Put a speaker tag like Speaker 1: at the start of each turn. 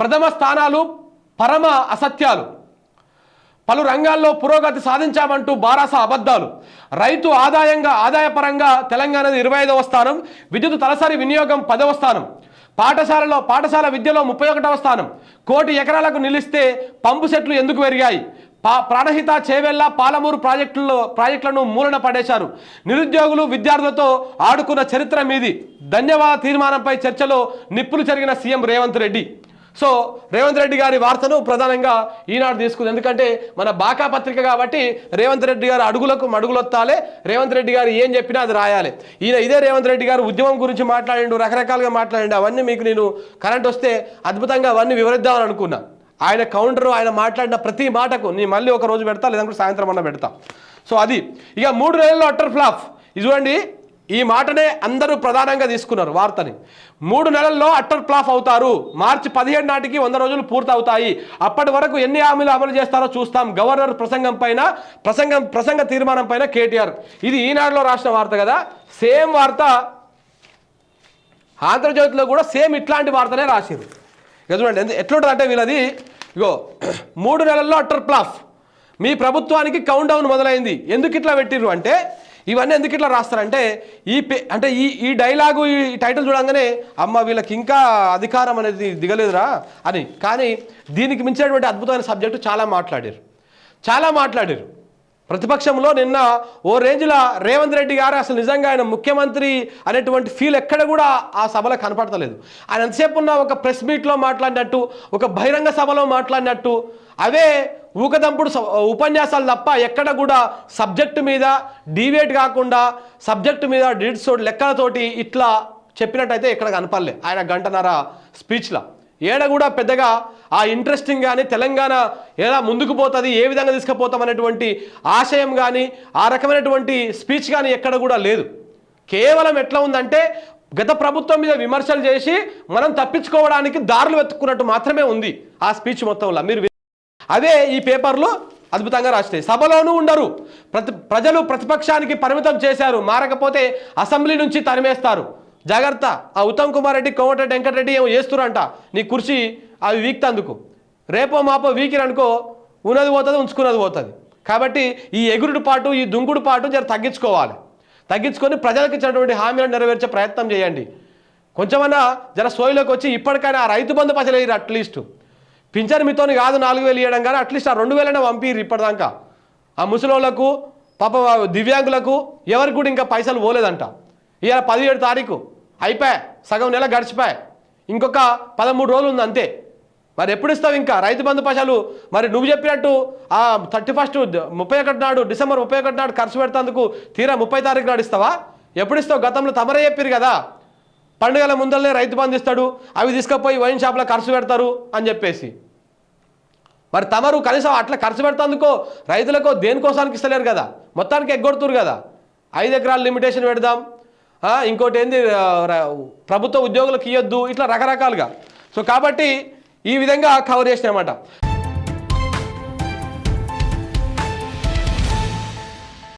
Speaker 1: ప్రథమ స్థానాలు పరమ అసత్యాలు. పలు రంగాల్లో పురోగతి సాధించామంటూ బారాస అబద్ధాలు. రైతు ఆదాయంగా ఆదాయపరంగా తెలంగాణది ఇరవై ఐదవ స్థానం విద్యుత్ తలసరి వినియోగం పదవ స్థానం పాఠశాలలో పాఠశాల విద్యలో ముప్పై ఒకటవ స్థానం. కోటి ఎకరాలకు నిలిస్తే పంపు సెట్లు ఎందుకు పెరిగాయి? పా ప్రాణహిత చేవెళ్ళ పాలమూరు ప్రాజెక్టుల్లో ప్రాజెక్టులను మూలన పడేశారు. నిరుద్యోగులు విద్యార్థులతో ఆడుకున్న చరిత్ర మీది. ధన్యవాద తీర్మానంపై చర్చలో నిప్పులు జరిగిన సీఎం రేవంత్ రెడ్డి. సో రేవంత్ రెడ్డి గారి వార్తను ప్రధానంగా ఈనాడు తీసుకుంది. ఎందుకంటే మన బాకా పత్రిక కాబట్టి రేవంత్ రెడ్డి గారు అడుగులకు మడుగులొత్తాలే. రేవంత్ రెడ్డి గారు ఏం చెప్పినా అది రాయాలి. ఈయన ఇదే రేవంత్ రెడ్డి గారు ఉద్యమం గురించి మాట్లాడిండు రకరకాలుగా మాట్లాడిండు. అవన్నీ మీకు నేను కరెంట్ వస్తే అద్భుతంగా అవన్నీ వివరిద్దామని అనుకున్నా. ఆయన కౌంటర్ ఆయన మాట్లాడిన ప్రతి మాటకు నేను మళ్ళీ ఒక రోజు పెడతా లేదంటే సాయంత్రం అన్న పెడతా. సో అది. ఇక మూడు నెలల్లో అట్టర్ ఫ్లాప్ ఇది చూడండి ఈ మాటనే అందరూ ప్రధానంగా తీసుకున్నారు వార్తని. మూడు నెలల్లో అట్టర్ ప్లాఫ్ అవుతారు. మార్చి పదిహేడు నాటికి వంద రోజులు పూర్తవుతాయి. అప్పటి వరకు ఎన్ని హామీలు అమలు చేస్తారో చూస్తాం. గవర్నర్ ప్రసంగం పైన ప్రసంగం ప్రసంగ తీర్మానం పైన కేటీఆర్. ఇది ఈనాడులో రాసిన వార్త కదా. సేమ్ వార్త ఆంధ్రజ్యోతిలో కూడా సేమ్ ఇట్లాంటి వార్తనే రాసిరు ఇక చూడండి ఎట్లుంటుంది అంటే వీళ్ళది ఇగో మూడు నెలల్లో అట్టర్ ప్లాఫ్ మీ ప్రభుత్వానికి కౌంట్ డౌన్ మొదలైంది. ఎందుకు ఇట్లా పెట్టిర్రు అంటే ఇవన్నీ ఎందుకు ఇట్లా రాస్తారంటే ఈ పే అంటే ఈ ఈ డైలాగు ఈ టైటిల్ చూడంగానే అమ్మ వీళ్ళకి ఇంకా అధికారం అనేది దిగలేదురా అని. కానీ దీనికి మించినటువంటి అద్భుతమైన సబ్జెక్టు చాలా మాట్లాడారు. చాలా మాట్లాడారు. ప్రతిపక్షంలో నిన్న ఓ రేంజ్లో రేవంత్ రెడ్డి గారు అసలు నిజంగా ఆయన ముఖ్యమంత్రి అనేటువంటి ఫీల్ ఎక్కడ కూడా ఆ సభలో కనపడతలేదు. ఆయన ఎంతసేపు ఉన్న ఒక ప్రెస్ మీట్లో మాట్లాడినట్టు ఒక బహిరంగ సభలో మాట్లాడినట్టు అవే ఊకదంపుడు ఉపన్యాసాలు తప్ప ఎక్కడ కూడా సబ్జెక్టు మీద డివేట్ కాకుండా సబ్జెక్టు మీద డీట్స్ లెక్కలతోటి ఇట్లా చెప్పినట్టయితే ఇక్కడ కనపడలే. ఆయన గంటన్నర స్పీచ్లో ఏడ కూడా పెద్దగా ఆ ఇంట్రెస్టింగ్ కానీ తెలంగాణ ఎలా ముందుకు పోతుంది ఏ విధంగా తీసుకుపోతాం అనేటువంటి ఆశయం కానీ ఆ రకమైనటువంటి స్పీచ్ కానీ ఎక్కడ కూడా లేదు. కేవలం ఎట్లా ఉందంటే గత ప్రభుత్వం మీద విమర్శలు చేసి మనం తప్పించుకోవడానికి దారులు వెతుక్కున్నట్టు మాత్రమే ఉంది ఆ స్పీచ్ మొత్తంలో మీరు అదే ఈ పేపర్లు అద్భుతంగా రాస్తాయి సభలోనూ ఉండరు. ప్రతి ప్రజలు ప్రతిపక్షానికి పరిమితం చేశారు. మారకపోతే అసెంబ్లీ నుంచి తరిమేస్తారు. జాగ్రత్త ఆ ఉత్తమ్ కుమార్ రెడ్డి కోమటిరెడ్డి వెంకటరెడ్డి ఏమో చేస్తురంట నీ కుర్చీ అవి వీక్తందుకు. రేపో మాపో వీకిరనుకో ఉన్నది పోతుంది ఉంచుకున్నది పోతుంది. కాబట్టి ఈ ఎగురుడు పాటు ఈ దుంకుడు పాటు జర తగ్గించుకోవాలి. తగ్గించుకొని ప్రజలకు ఇచ్చినటువంటి హామీలను నెరవేర్చే ప్రయత్నం చేయండి. కొంచెమన్నా జర సోయిలోకి వచ్చి ఇప్పటికైనా ఆ రైతు బంధు పైసలు వేయరు అట్లీస్ట్ పింఛన్ మీతోని కాదు నాలుగు వేలు ఇవ్వడం కానీ అట్లీస్ట్ ఆ రెండు వేలైనా పంపిర్రు ఇప్పటిదాకా. ఆ ముసలోళ్ళకు పాప దివ్యాంగులకు ఎవరికి కూడా ఇంకా పైసలు పోలేదంట. ఇవాళ పదిహేడు తారీఖు. అయిపోయా సగం నెల గడిచిపోయా ఇంకొక పదమూడు రోజులు ఉంది అంతే. మరి ఎప్పుడు ఇస్తావు ఇంకా? రైతు బంధు పైసలు? మరి నువ్వు చెప్పినట్టు ఆ థర్టీ ఫస్ట్ ముప్పై ఒకటి నాడు డిసెంబర్ ముప్పై ఒకటి నాడు ఖర్చు పెడతాందుకు తీరా ముప్పై తారీఖు నాడు ఇస్తావా? ఎప్పుడు ఇస్తావు? గతంలో తమరే చెప్పారు కదా. పండుగల ముందరనే రైతు బంధు ఇస్తాడు అవి తీసుకుపోయి వైన్ షాప్లో ఖర్చు పెడతారు అని చెప్పేసి. మరి తమరు కనీసం అట్లా ఖర్చు పెడతందుకో రైతులకు దేనికోసానికి ఇస్తలేరు కదా? మొత్తానికి ఎగ్గొడుతురు కదా. ఐదు ఎకరాల లిమిటేషన్ పెడదాం. ఇంకోటి ఏంది ప్రభుత్వ ఉద్యోగులకు ఇవ్వద్దు ఇట్లా రకరకాలుగా. సో కాబట్టి ఈ విధంగా కవర్ చేసినాయన్నమాట.